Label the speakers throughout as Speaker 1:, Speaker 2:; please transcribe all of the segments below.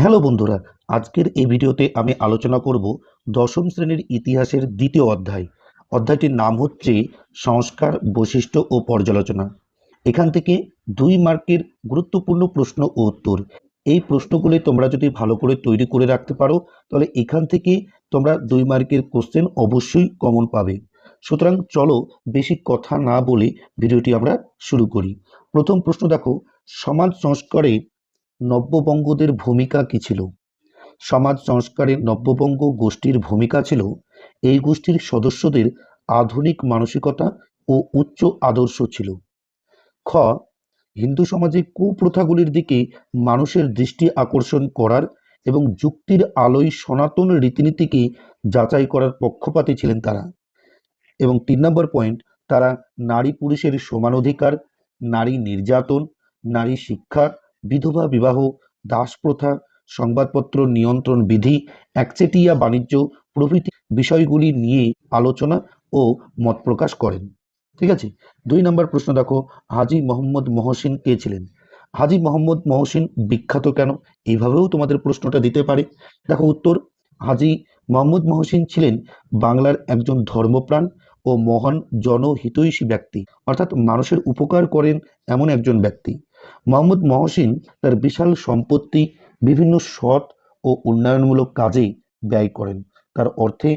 Speaker 1: Hello বন্ধুরা, আজকের এই ভিডিওতে আমি আলোচনা করব দশম শ্রেণির ইতিহাসের দ্বিতীয় অধ্যায়। অধ্যায়টির নাম হচ্ছে সংস্কার, বৈশিষ্ট্য ও পর্যালোচনা। এখান থেকে দুই মার্কের গুরুত্বপূর্ণ প্রশ্ন ও উত্তর। এই প্রশ্নগুলি তোমরা যদি ভালো করে তৈরি করে রাখতে পারো, তাহলে এখান থেকে তোমরা দুই মার্কের কোশ্চেন অবশ্যই কমন পাবে। সুতরাং চলো বেশি কথা না বলে ভিডিওটি আমরা শুরু করি। প্রথম প্রশ্ন দেখো, সমাজ সংস্কারে নব্যবঙ্গদের ভূমিকা কী ছিল? সমাজ সংস্কারে নব্যবঙ্গ গোষ্ঠীর ভূমিকা ছিল এই গোষ্ঠীর সদস্যদের আধুনিক মানসিকতা ও উচ্চ আদর্শ ছিল। খ. হিন্দু সমাজে কুপ্রথাগুলির দিকে মানুষের দৃষ্টি আকর্ষণ করার এবং যুক্তির আলোয় সনাতন রীতিনীতিকে যাচাই করার পক্ষপাতী ছিলেন তারা এবং তিন নম্বর পয়েন্ট, তারা নারী পুরুষের সমান অধিকার, নারী নির্যাতন, নারী শিক্ষা বিধবা বিবাহ, দাস প্রথা, সংবাদপত্র নিয়ন্ত্রণ বিধি, একচেটিয়া বাণিজ্য প্রভৃতি বিষয়গুলি নিয়ে আলোচনা ও মত প্রকাশ করেন। ঠিক আছে? দুই নম্বর প্রশ্ন দেখো, হাজি মোহাম্মদ মহসিন কে ছিলেন? হাজি মোহাম্মদ মহসিন বিখ্যাত কেন? এইভাবেও তোমাদের প্রশ্নটা দিতে পারে। দেখো উত্তর, হাজি মোহাম্মদ মহসিন ছিলেন বাংলার একজন ধর্মপ্রাণ ও মহান জনহিতৈষী ব্যক্তি। অর্থাৎ মানুষের উপকার করেন এমন একজন ব্যক্তি। মোহাম্মদ মহসিন তার বিশাল সম্পত্তি, বিভিন্ন সৎ ও উন্নয়নমূলক কাজে ব্যয় করেন। তার অর্থে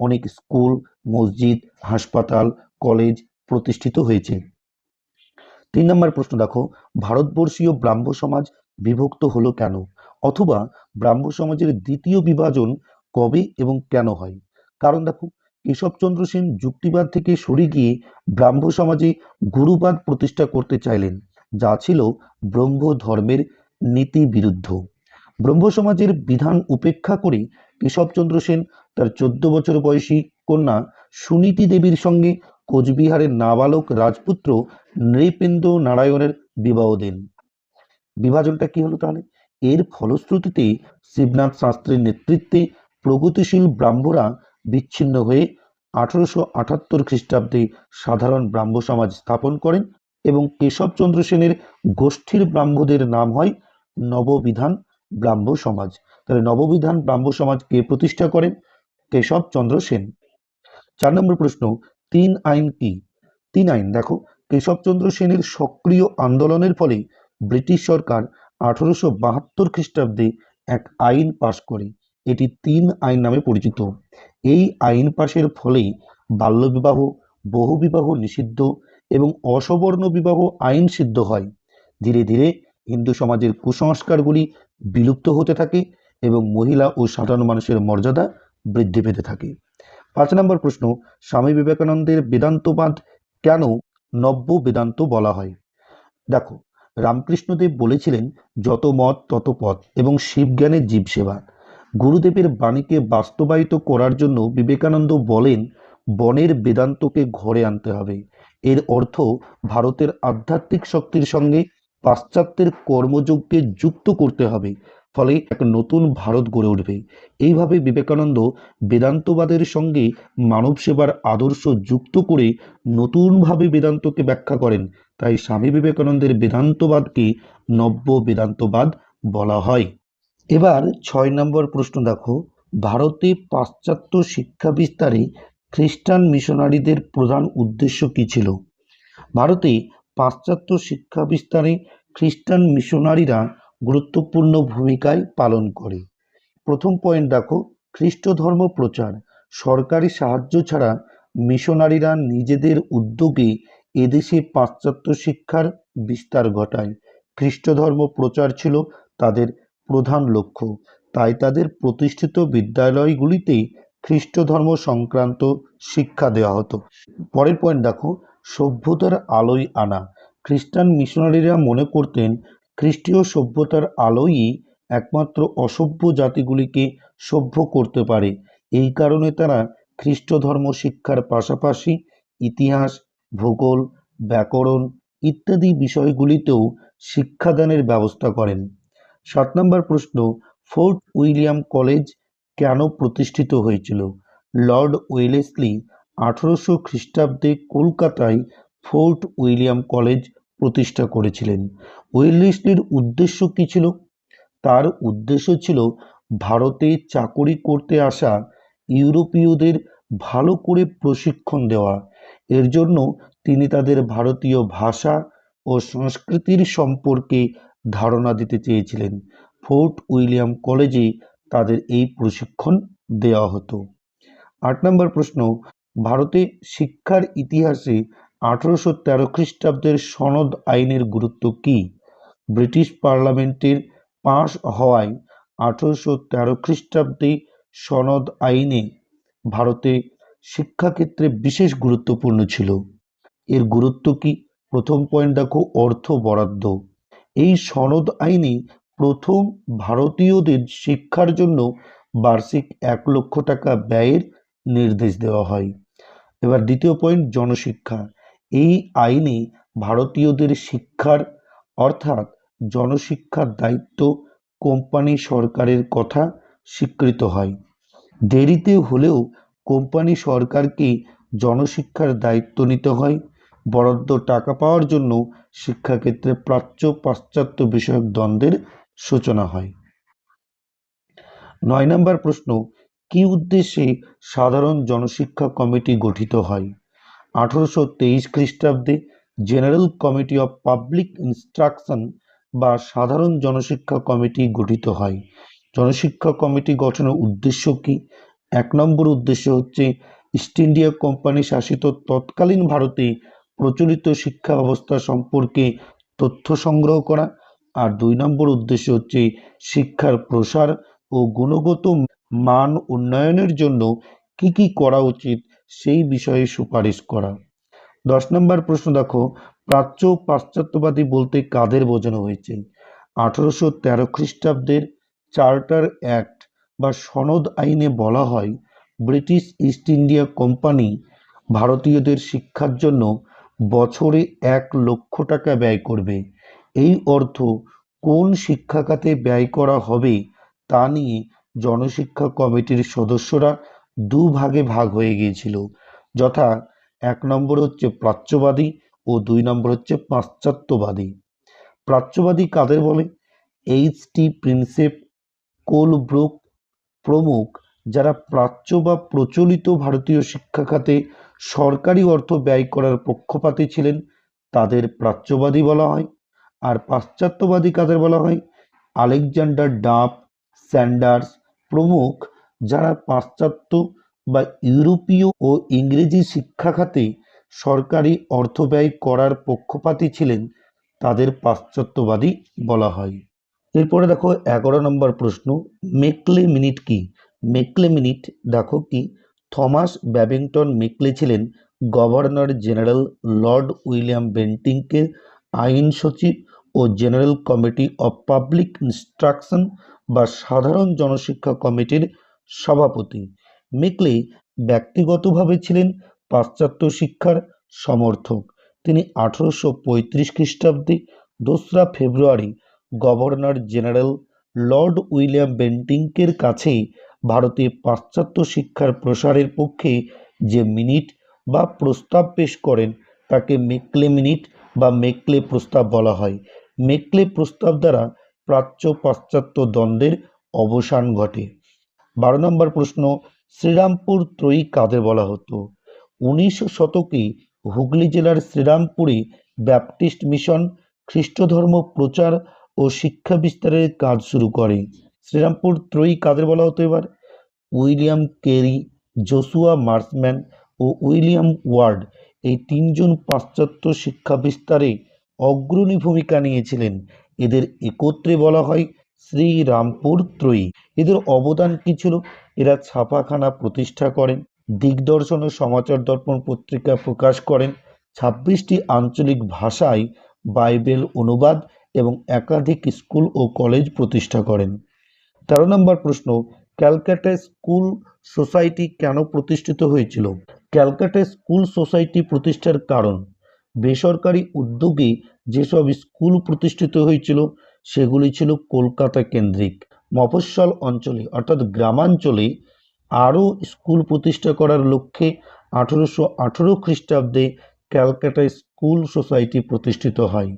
Speaker 1: অনেক স্কুল, মসজিদ, হাসপাতাল, কলেজ প্রতিষ্ঠিত হয়েছে। তিন নম্বর প্রশ্ন, দেখো, ভারতবর্ষীয় ব্রাহ্ম সমাজ বিভক্ত হলো কেন? অথবা ব্রাহ্ম সমাজের দ্বিতীয় বিভাজন কবে এবং কেন হয়? কারণ, দেখো কেশবচন্দ্র সেন যুক্তিবাদ থেকে সরে গিয়ে ব্রাহ্ম সমাজে গুরুবাদ প্রতিষ্ঠা করতে চাইলেন। যা ছিল ব্রহ্ম ধর্মের নীতি বিরুদ্ধ ব্রহ্ম সমাজের বিধান উপেক্ষা করে কেশবচন্দ্র সেন তার চোদ্দ বছর বয়সী কন্যা সুনীতি দেবীর সঙ্গে কোচবিহারের নাবালক রাজপুত্র নৃপেন্দ্র নারায়ণের বিবাহ দেন। বিভাজনটা কি হলো তাহলে? এর ফলশ্রুতিতে শিবনাথ শাস্ত্রীর নেতৃত্বে প্রগতিশীল ব্রাহ্মরা বিচ্ছিন্ন হয়ে আঠারোশো আটাত্তর খ্রিস্টাব্দে সাধারণ ব্রাহ্ম সমাজ স্থাপন করেন এবং কেশবচন্দ্র সেনের গোষ্ঠীর ব্রাহ্মদের নাম হয় নববিধান ব্রাহ্ম সমাজ। তাহলে নববিধান ব্রাহ্ম সমাজ কে প্রতিষ্ঠা করেন? কেশবচন্দ্র সেন। চার নম্বর প্রশ্ন, তিন আইন কি? তিন আইন, দেখো, কেশবচন্দ্র সেনের সক্রিয় আন্দোলনের ফলে ব্রিটিশ সরকার আঠারোশো বাহাত্তর খ্রিস্টাব্দে এক আইন পাশ করে। এটি তিন আইন নামে পরিচিত। এই আইন পাশের ফলেই বাল্যবিবাহ, বহুবিবাহ নিষিদ্ধ এবং অসবর্ণ বিবাহ আইন সিদ্ধ হয়। ধীরে ধীরে হিন্দু সমাজের কুসংস্কারগুলি বিলুপ্ত হতে থাকে এবং মহিলা ও সাধারণ মানুষের মর্যাদা বৃদ্ধি পেতে থাকে। পাঁচ নম্বর প্রশ্ন, স্বামী বিবেকানন্দের বেদান্তবাদ কেন নব্য বেদান্ত বলা হয়? দেখো, রামকৃষ্ণদেব বলেছিলেন, যত মত, তত পথ এবং শিবজ্ঞানের জীবসেবা গুরুদেবের বাণীকে বাস্তবায়িত করার জন্য বিবেকানন্দ বলেন, বনের বেদান্তকে ঘরে আনতে হবে। এর অর্থ ভারতের আধ্যাত্মিক শক্তির সঙ্গে পাশ্চাত্যের কর্মযোগকে যুক্ত করতে হবে, ফলে এক নতুন ভারত গড়ে উঠবে। এইভাবে বিবেকানন্দ বেদান্তবাদের সঙ্গে মানব সেবার আদর্শ যুক্ত করে নতুনভাবে বেদান্তকে ব্যাখ্যা করেন। তাই স্বামী বিবেকানন্দের বেদান্তবাদকে নব্য বেদান্তবাদ বলা হয়। এবার ছয় নম্বর প্রশ্ন দেখো। ভারতে পাশ্চাত্য শিক্ষা বিস্তারে খ্রিস্টান মিশনারিদের প্রধান উদ্দেশ্য কী ছিল? ভারতে পাশ্চাত্য শিক্ষা বিস্তারে খ্রিস্টান মিশনারিরা গুরুত্বপূর্ণ ভূমিকায় পালন করে। প্রথম পয়েন্ট দেখো খ্রিস্ট ধর্ম প্রচার। সরকারি সাহায্য ছাড়া মিশনারিরা নিজেদের উদ্যোগে এদেশে পাশ্চাত্য শিক্ষার বিস্তার ঘটায়। খ্রিস্ট ধর্ম প্রচার ছিল তাদের প্রধান লক্ষ্য। তাই তাদের প্রতিষ্ঠিত বিদ্যালয়গুলিতে খ্রিস্ট ধর্ম সংক্রান্ত শিক্ষা দেওয়া হতো। পরের পয়েন্ট দেখো, সভ্যতার আলোয় আনা। খ্রিস্টান মিশনারিরা মনে করতেন, খ্রিস্টীয় সভ্যতার আলোয়ই একমাত্র অসভ্য জাতিগুলিকে সভ্য করতে পারে। এই কারণে তারা খ্রিস্ট ধর্ম শিক্ষার পাশাপাশি ইতিহাস, ভূগোল, ব্যাকরণ ইত্যাদি বিষয়গুলিতেও শিক্ষাদানের ব্যবস্থা করেন। সাত নম্বর প্রশ্ন, ফোর্ট উইলিয়াম কলেজ কেন প্রতিষ্ঠিত হয়েছিল? লর্ড ওয়েলেসলি আঠারোশো খ্রিস্টাব্দে কলকাতায় ফোর্ট উইলিয়াম কলেজ প্রতিষ্ঠা করেছিলেন। ওয়েলেসলির উদ্দেশ্য কী ছিল? তার উদ্দেশ্য ছিল ভারতে চাকুরি করতে আসা ইউরোপীয়দের ভালো করে প্রশিক্ষণ দেওয়া। এর জন্য তিনি তাদের ভারতীয় ভাষা ও সংস্কৃতির সম্পর্কে ধারণা দিতে চেয়েছিলেন। ফোর্ট উইলিয়াম কলেজে তাদের এই প্রশিক্ষণ দেওয়া হতো। আট নম্বর প্রশ্ন, ভারতে শিক্ষার ইতিহাসে আঠারোশো তেরো খ্রিস্টাব্দের সনদ আইনের গুরুত্ব কী? ব্রিটিশ পার্লামেন্টের পাশ হওয়ায় আঠারোশো তেরো খ্রিস্টাব্দে সনদ আইনে ভারতে শিক্ষাক্ষেত্রে বিশেষ গুরুত্বপূর্ণ ছিল। এর গুরুত্ব কি? প্রথম পয়েন্ট দেখো, অর্থ বরাদ্দ। এই সনদ আইনে প্রথম ভারতীয়দের শিক্ষার জন্য বার্ষিক এক লক্ষ টাকা ব্যয়ের নির্দেশ দেওয়া হয়। এবার দ্বিতীয় পয়েন্ট জনশিক্ষা। এই আইনে ভারতীয়দের শিক্ষার, অর্থাৎ জনশিক্ষার দায়িত্ব কোম্পানি সরকারের কথা স্বীকৃত হয়। দেরিতে হলেও কোম্পানি সরকারকে জনশিক্ষার দায়িত্ব নিতে হয়। বরাদ্দ টাকা পাওয়ার জন্য শিক্ষাক্ষেত্রে প্রাচ্য পাশ্চাত্য বিষয়ক দ্বন্দ্বের সূচনা হয়। নয় নম্বর প্রশ্ন, কি উদ্দেশ্যে সাধারণ জনশিক্ষা কমিটি গঠিত হয়? আঠারোশো তেইশ খ্রিস্টাব্দে general committee of public instruction বা সাধারণ জনশিক্ষা কমিটি গঠিত হয়। জনশিক্ষা কমিটি গঠনের উদ্দেশ্য কি? এক নম্বর উদ্দেশ্য হচ্ছে, ইস্ট ইন্ডিয়া কোম্পানি শাসিত তৎকালীন ভারতে প্রচলিত শিক্ষা ব্যবস্থা সম্পর্কে তথ্য সংগ্রহ করা। আর দুই নম্বর উদ্দেশ্য হচ্ছে শিক্ষার প্রসার ও গুণগত মান উন্নয়নের জন্য কি কি করা উচিত সেই বিষয়ে সুপারিশ করা। দশ নম্বর প্রশ্ন দেখো, প্রাচ্য পাশ্চাত্যবাদী বলতে কাদের বোঝানো হয়েছে? আঠারোশো তেরো খ্রিস্টাব্দের চার্টার অ্যাক্ট বা সনদ আইনে বলা হয়, ব্রিটিশ ইস্ট ইন্ডিয়া কোম্পানি ভারতীয়দের শিক্ষার জন্য বছরে এক লক্ষ টাকা ব্যয় করবে। এই অর্থ কোন শিক্ষাখাতে ব্যয় করা হবে তা নিয়ে জনশিক্ষা কমিটির সদস্যরা দু ভাগে ভাগ হয়ে গিয়েছিল। যথা এক নম্বর হচ্ছে প্রাচ্যবাদী ও দুই নম্বর হচ্ছে পাশ্চাত্যবাদী। প্রাচ্যবাদী কাদের বলে? এইচ টি প্রিন্সেপ কোলব্রুক প্রমুখ যারা প্রাচ্য বা প্রচলিত ভারতীয় শিক্ষা খাতে সরকারি অর্থ ব্যয় করার পক্ষপাতী ছিলেন, তাদের প্রাচ্যবাদী বলা হয়। আর পাশ্চাত্যবাদী কাদের বলা হয়? আলেকজান্ডার ডাফ, স্যান্ডার্স প্রমুখ, যারা পাশ্চাত্য বা ইউরোপীয় ও ইংরেজি শিক্ষা খাতে সরকারি অর্থ ব্যয় করার পক্ষপাতী ছিলেন, তাদের পাশ্চাত্যবাদী বলা হয়। এরপরে দেখো এগারো নম্বর প্রশ্ন, মেকলে মিনিট কি? মেকলে মিনিট, দেখো কি, থমাস ব্যাবিংটন মেকলে ছিলেন গভর্নর জেনারেল লর্ড উইলিয়াম বেন্টিংকে আইন সচিব ও general committee of public instruction বা সাধারণ জনশিক্ষা কমিটির সভাপতি। মেকলে ব্যক্তিগতভাবে ছিলেন পাশ্চাত্য শিক্ষার সমর্থক। তিনি আঠারোশো পঁয়ত্রিশ খ্রিস্টাব্দে দোসরা ফেব্রুয়ারি গভর্নর জেনারেল লর্ড উইলিয়াম বেন্টিংকের কাছে ভারতে পাশ্চাত্য শিক্ষার প্রসারের পক্ষে যে মিনিট বা প্রস্তাব পেশ করেন, তাকে মেকলে মিনিট বা মেকলে প্রস্তাব বলা হয়। মেকলে প্রস্তাব দ্বারা প্রাচ্য পাশ্চাত্য দ্বন্দ্বের অবসান ঘটে। বারো নম্বর প্রশ্ন, শ্রীরামপুর ত্রয়ী কাদের বলা হতো? উনিশ শতকে হুগলি জেলার শ্রীরামপুরে ব্যাপটিস্ট মিশন খ্রিস্ট ধর্ম প্রচার ও শিক্ষা বিস্তারের কাজ শুরু করে। শ্রীরামপুর ত্রয়ী কাদের বলা হতো এবার? উইলিয়াম কেরি, জোসুয়া মার্সম্যান ও উইলিয়াম ওয়ার্ড এই তিনজন পাশ্চাত্য শিক্ষা বিস্তারে অগ্রণী ভূমিকা নিয়েছিলেন। এদের একত্রে বলা হয় শ্রীরামপুর ত্রয়ী। এদের অবদান কী ছিল? এরা ছাপাখানা প্রতিষ্ঠা করেন, দিগদর্শন ও সমাচার দর্পণ পত্রিকা প্রকাশ করেন, ছাব্বিশটি আঞ্চলিক ভাষায় বাইবেল অনুবাদ এবং একাধিক স্কুল ও কলেজ প্রতিষ্ঠা করেন। তেরো নম্বর প্রশ্ন, ক্যালকাটা স্কুল সোসাইটি কেন প্রতিষ্ঠিত হয়েছিল? ক্যালকাটা স্কুল সোসাইটি প্রতিষ্ঠার কারণ? বেসরকারি উদ্যোগে যেসব স্কুল প্রতিষ্ঠিত হয়েছিল, সেগুলি ছিল কলকাতা কেন্দ্রিক। মফস্বল অঞ্চলে, অর্থাৎ গ্রামাঞ্চলে আরও স্কুল প্রতিষ্ঠা করার লক্ষ্যে আঠেরোশো আঠেরো খ্রিস্টাব্দে ক্যালকাটা স্কুল সোসাইটি প্রতিষ্ঠিত হয়।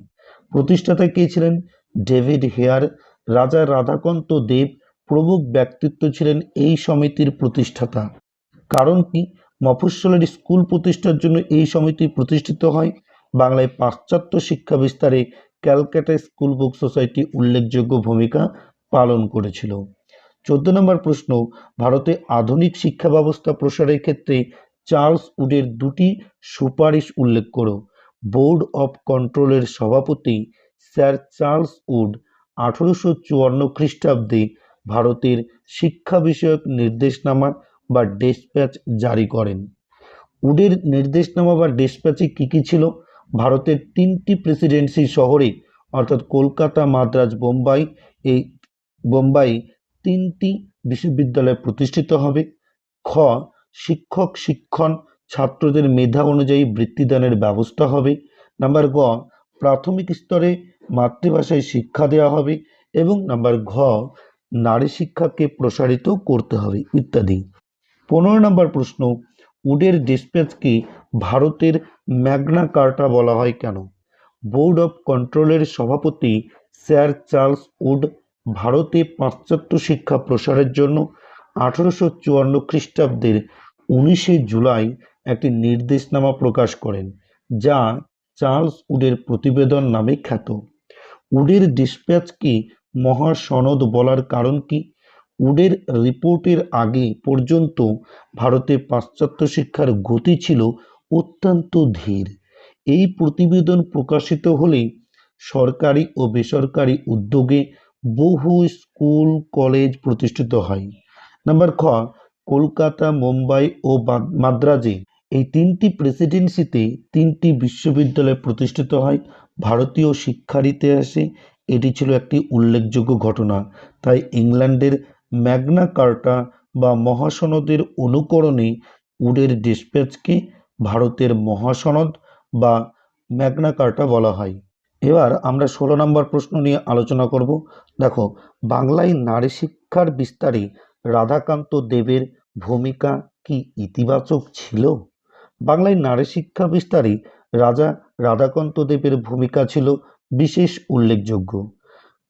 Speaker 1: প্রতিষ্ঠাতা কে ছিলেন? David Hare. রাজা রাধাকান্ত দেব প্রমুখ ব্যক্তিত্ব ছিলেন এই সমিতির প্রতিষ্ঠাতা। কারণ কি? মফস্বলের স্কুল প্রতিষ্ঠার জন্য এই সমিতি প্রতিষ্ঠিত হয় বাংলায় পাশ্চাত্য শিক্ষা বিস্তারে ক্যালকাটা স্কুল বুক সোসাইটি উল্লেখযোগ্য ভূমিকা পালন করেছিল। চোদ্দ নম্বর প্রশ্ন, ভারতে আধুনিক শিক্ষা ব্যবস্থা প্রসারের ক্ষেত্রে চার্লস উডের দুটি সুপারিশ উল্লেখ করো। বোর্ড অফ কন্ট্রোলের সভাপতি স্যার চার্লস উড আঠেরোশো চুয়ান্ন খ্রিস্টাব্দে ভারতের শিক্ষা বিষয়ক নির্দেশনামা বা ডেসপ্যাচ জারি করেন। উডের নির্দেশনামা বা ডেসপ্যাচে কী কী ছিল? ভারতের তিনটি প্রেসিডেন্সি শহরে, অর্থাৎ কলকাতা, মাদ্রাজ, বোম্বাই, এই বোম্বাই তিনটি বিশ্ববিদ্যালয় প্রতিষ্ঠিত হবে। খ, শিক্ষক, শিক্ষণ, ছাত্রদের মেধা অনুযায়ী বৃত্তিদানের ব্যবস্থা হবে। নাম্বার গ, প্রাথমিক স্তরে মাতৃভাষায় শিক্ষা দেওয়া হবে এবং নাম্বার ঘ, নারী শিক্ষাকে প্রসারিত করতে হবে ইত্যাদি। পনেরো নম্বর প্রশ্ন, উডের ডিসপ্যাচকে ভারতের ম্যাগনা কার্টা বলা হয় কেন? বোর্ড অফ কন্ট্রোলের সভাপতি স্যার চার্লস উড ভারতে পাশ্চাত্য শিক্ষা প্রসারের জন্য আঠারোশো চুয়ান্ন খ্রিস্টাব্দের উনিশে জুলাই একটি নির্দেশনামা প্রকাশ করেন, যা চার্লস উডের প্রতিবেদন নামে খ্যাত। উডের ডিসপ্যাচকে মহাসনদ বলার কারণ কি? উডের রিপোর্টের আগে পর্যন্ত ভারতে পাশ্চাত্য শিক্ষার গতি ছিল অত্যন্ত ধীর। এই প্রতিবেদন প্রকাশিত হলে সরকারি ও বেসরকারি উদ্যোগে বহু স্কুল, কলেজ প্রতিষ্ঠিত হয়। নাম্বার খ, কলকাতা, মুম্বাই ও মাদ্রাজে এই তিনটি প্রেসিডেন্সিতে তিনটি বিশ্ববিদ্যালয় প্রতিষ্ঠিত হয়। ভারতীয় শিক্ষার ইতিহাসে এটি ছিল একটি উল্লেখযোগ্য ঘটনা। তাই ইংল্যান্ডের ম্যাগনা কার্টা বা মহাসনদের অনুকরণে উডের ডিসপ্যাচকে ভারতের মহাসনদ বা ম্যাগনা কার্টা বলা হয়। এবার আমরা ষোলো নম্বর প্রশ্ন নিয়ে আলোচনা করব। দেখো, বাংলায় নারী শিক্ষার বিস্তারে রাধাকান্ত দেবের ভূমিকা কি ইতিবাচক ছিল? বাংলায় নারী শিক্ষা বিস্তারে রাজা রাধাকান্ত দেবের ভূমিকা ছিল বিশেষ উল্লেখযোগ্য।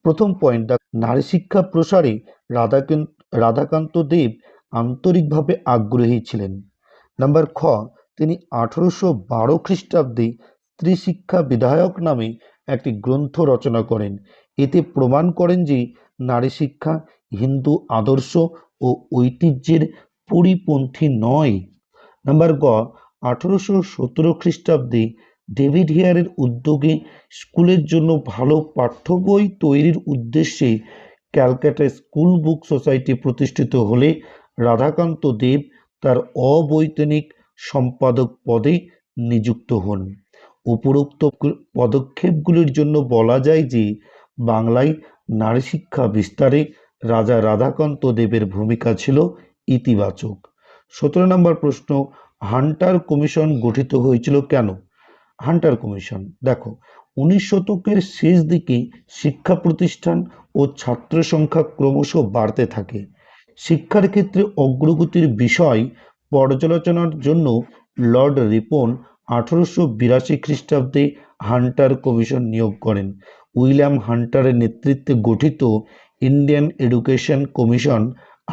Speaker 1: প্রথম পয়েন্ট নারী শিক্ষা প্রসারে রাধাকান্ত রাধাকান্ত দেব আন্তরিকভাবে আগ্রহী ছিলেন। নাম্বার খ তিনি আঠেরোশো বারো খ্রিস্টাব্দে স্ত্রী শিক্ষা বিধায়ক নামে একটি গ্রন্থ রচনা করেন। এতে প্রমাণ করেন যে নারী শিক্ষা হিন্দু আদর্শ ও ঐতিহ্যের পরিপন্থী নয়। নাম্বার গ, আঠেরোশো সতেরো খ্রিস্টাব্দে ডেভিড হেয়ারের উদ্যোগে স্কুলের জন্য ভালো পাঠ্য বই তৈরির উদ্দেশ্যে ক্যালকাটা স্কুল বুক সোসাইটি প্রতিষ্ঠিত হলে রাধাকান্ত দেব তার অবৈতনিক সম্পাদক পদে নিযুক্ত হন। উপরোক্ত পদক্ষেপগুলির জন্য বলা যায় যে, বাংলায় নারী শিক্ষা বিস্তারে রাজা রাধাকান্ত দেবের ভূমিকা ছিল ইতিবাচক। সতেরো নম্বর প্রশ্ন, হান্টার কমিশন গঠিত হয়েছিল কেন? হান্টার কমিশন, দেখো, উনিশ শতকের শেষ দিকে শিক্ষা প্রতিষ্ঠান ও ছাত্র সংখ্যা ক্রমশ বাড়তে থাকে। শিক্ষার ক্ষেত্রে অগ্রগতির বিষয় পর্যালোচনার জন্য লর্ড রিপন আঠারোশো বিরাশি খ্রিস্টাব্দে হান্টার কমিশন নিয়োগ করেন। উইলিয়াম হান্টারের নেতৃত্বে গঠিত Indian education commission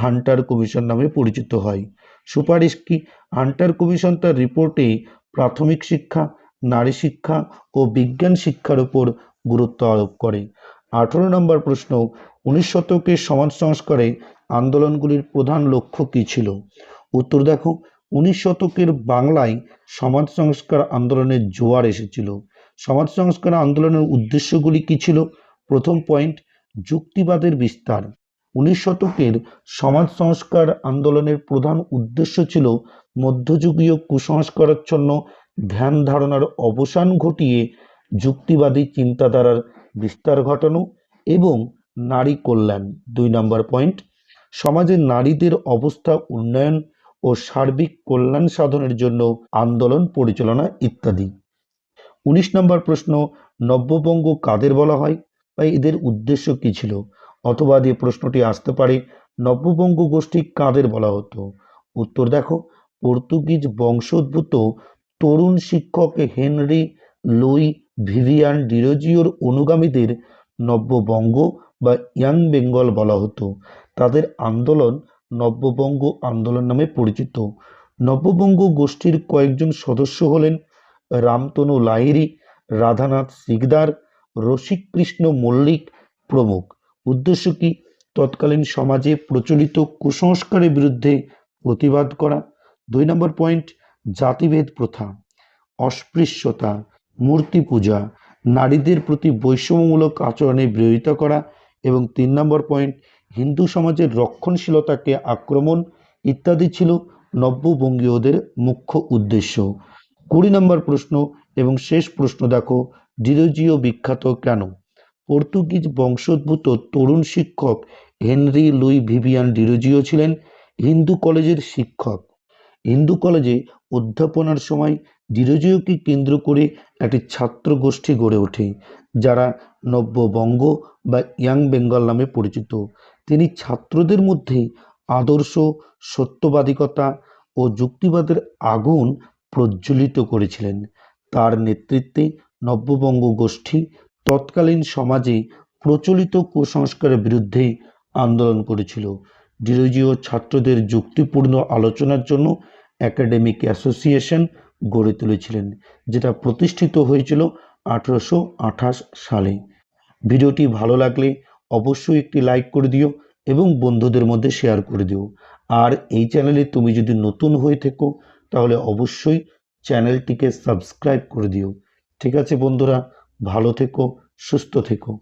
Speaker 1: Hunter commission নামে পরিচিত হয়। সুপারিশ কি? হান্টার কমিশন তার রিপোর্টে প্রাথমিক শিক্ষা, নারী শিক্ষা ও বিজ্ঞান শিক্ষার উপর গুরুত্ব আরোপ করে। আঠেরো নম্বর প্রশ্ন, উনিশ শতকের সমাজ সংস্কারে আন্দোলনগুলির প্রধান লক্ষ্য কী ছিল? উত্তর দেখো, উনিশ শতকের বাংলায় সমাজ সংস্কার আন্দোলনের জোয়ার এসেছিল। সমাজ সংস্কার আন্দোলনের উদ্দেশ্যগুলি কী ছিল? প্রথম পয়েন্ট যুক্তিবাদের বিস্তার। উনিশ শতকের সমাজ সংস্কার আন্দোলনের প্রধান উদ্দেশ্য ছিল মধ্যযুগীয় কুসংস্কারাচ্ছন্ন ধ্যান ধারণার অবসান ঘটিয়ে যুক্তিবাদী চিন্তাধারার বিস্তার ঘটানো এবং নারী কল্যাণ। দুই নম্বর পয়েন্ট সমাজে নারীদের অবস্থা উন্নয়ন ও সার্বিক কল্যাণ সাধনের জন্য আন্দোলন, পরিচালনা ইত্যাদি। উনিশ নম্বর প্রশ্ন, নব্যবঙ্গ কাদের বলা হয় বা এদের উদ্দেশ্য কী ছিল? অথবা দিয়ে প্রশ্নটি আসতে পারে, নব্যবঙ্গ গোষ্ঠী কাদের বলা হতো? উত্তর দেখো, পর্তুগিজ বংশোদ্ভূত তরুণ শিক্ষক হেনরি লুই ভিভিয়ান ডিরোজিওর অনুগামীদের নব্যবঙ্গ বা ইয়াং বেঙ্গল বলা হতো। তাদের আন্দোলন নব্যবঙ্গ আন্দোলন নামে পরিচিত। নব্যবঙ্গ গোষ্ঠীর কয়েকজন সদস্য হলেন রামতনু লাহিড়ী, রাধানাথ সিকদার, রসিককৃষ্ণ মল্লিক প্রমুখ। উদ্দেশ্য কি? তৎকালীন সমাজে প্রচলিত কুসংস্কারের বিরুদ্ধে প্রতিবাদ করা। দুই নম্বর পয়েন্ট, জাতিভেদ প্রথা। অস্পৃশ্যতা, মূর্তি পূজা, নারীদের প্রতি বৈষম্যমূলক আচরণে বিরোধিতা করা। এবং তিন নম্বর পয়েন্ট হিন্দু সমাজের রক্ষণশীলতাকে আক্রমণ ইত্যাদি ছিল নব্যবঙ্গীয়দের মুখ্য উদ্দেশ্য। কুড়ি নম্বর প্রশ্ন এবং শেষ প্রশ্ন দেখো ডিরোজিও বিখ্যাত কেন? পর্তুগিজ বংশোদ্ভূত তরুণ শিক্ষক হেনরি লুই ভিভিয়ান ডিরোজিও ছিলেন, হিন্দু কলেজের শিক্ষক। হিন্দু কলেজে অধ্যাপনার সময় ডিরোজিওকে কেন্দ্র করে একটি ছাত্র গোষ্ঠী গড়ে ওঠে, যারা নব্যবঙ্গ বা ইয়াং বেঙ্গল নামে পরিচিত। তিনি ছাত্রদের মধ্যে আদর্শ, সত্যবাদিকতা ও যুক্তিবাদের আগুন প্রজ্বলিত করেছিলেন। তার নেতৃত্বে নব্যবঙ্গ গোষ্ঠী তৎকালীন সমাজে প্রচলিত কুসংস্কারের বিরুদ্ধে আন্দোলন করেছিল। ডিরোজিও ছাত্রদের যুক্তিপূর্ণ আলোচনার জন্য একাডেমিক অ্যাসোসিয়েশন গড়ে তুলেছিলেন, যেটা প্রতিষ্ঠিত হয়েছিল আঠেরোশো সালে। ভিডিওটি ভালো লাগলে অবশ্যই একটি লাইক করে দিও এবং বন্ধুদের মধ্যে শেয়ার করে দিও। আর এই চ্যানেলে তুমি যদি নতুন হয়ে থেকো, তাহলে অবশ্যই চ্যানেলটিকে সাবস্ক্রাইব করে দিও। ঠিক আছে বন্ধুরা, ভালো থেকো, সুস্থ থেকো।